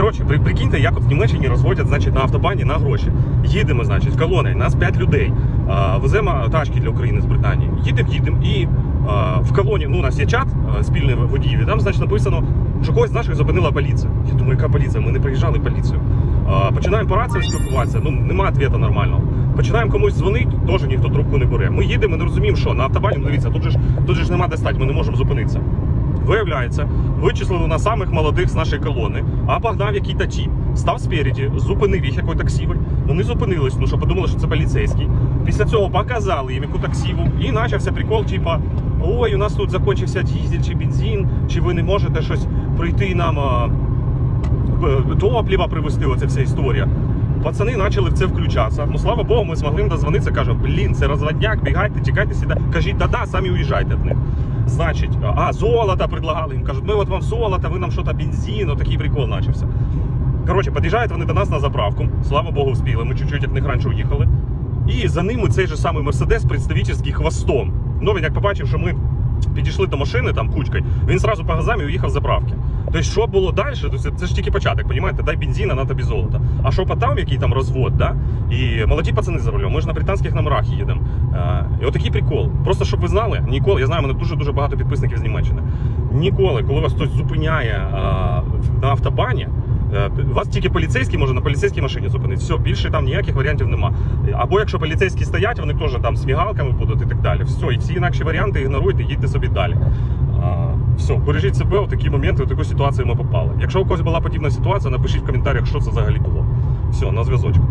Коротше, при, прикиньте, як от в Німеччині розводять значить, на автобані на гроші. Їдемо, значить, колоною, нас 5 людей. А, веземо тачки для України з Британії. Їдемо, їдемо, і а, в колоні, ну, у нас є чат спільний водіїв, і там, значить, написано, що когось з наших зупинила поліція. Я думаю, яка поліція? Ми не приїжджали поліцію. А, починаємо по раціям спілкуватися, ну немає відповіді нормального. Починаємо комусь дзвонити, теж ніхто трубку не бере. Ми їдемо, не розуміємо, що на автобані, ну, дивіться, тут же ж тут же ж нема де стати, ми не можемо зупинитися. Виявляється, вичислили на самих молодих з нашої колони, а погнав який то тіп, став спереді, зупинив їх який таксівель. Вони зупинились, ну що подумали, що це поліцейський. Після цього показали їм яку таксіву, і почався прикол, типа. Ой, у нас тут закінчився дізель чи бензин, чи ви не можете щось прийти нам а, е, привезти, оця вся історія. Пацани почали в це включатися. Ну слава Богу, ми змогли дозвонитися. Кажу, блін, це розводняк, бігайте, тікайте сюди. Кажіть, да-да, самі уїжджайте від них. Значить, а, золото предлагали їм. Кажуть, ми от вам золото, ви нам щось бензин, такий прикол почався. Коротше, під'їжджають вони до нас на заправку. Слава Богу, вспіли. Ми чуть-чуть від них раніше уїхали. І за ними цей же самий Мерседес представительський хвостом. Ну він як побачив, що ми підійшли до машини там кучкою, він сразу по газам і уїхав з заправки. Тобто, що було далі, то це, ж тільки початок, розумієте? Дай бензина, на тобі золото. А що по там, який там розвод, да? І молоді пацани за рулем, ми ж на британських номерах їдемо. Е, і отакий прикол. Просто щоб ви знали, ніколи, я знаю, у мене дуже-дуже багато підписників з Німеччини. Ніколи, коли вас хтось зупиняє е, на автобані, Е, Вас тільки поліцейський може на поліцейській машині зупинити. Все, більше там ніяких варіантів нема. Або якщо поліцейські стоять, вони теж там з мігалками будуть і так далі. Все, і всі інакші варіанти ігноруйте, їдьте собі далі. Все, бережіть себе у такі моменти, у таку ситуацію ми попали. Якщо у когось була подібна ситуація, напишіть в коментарях, що це взагалі було. Все, на зв'язочку.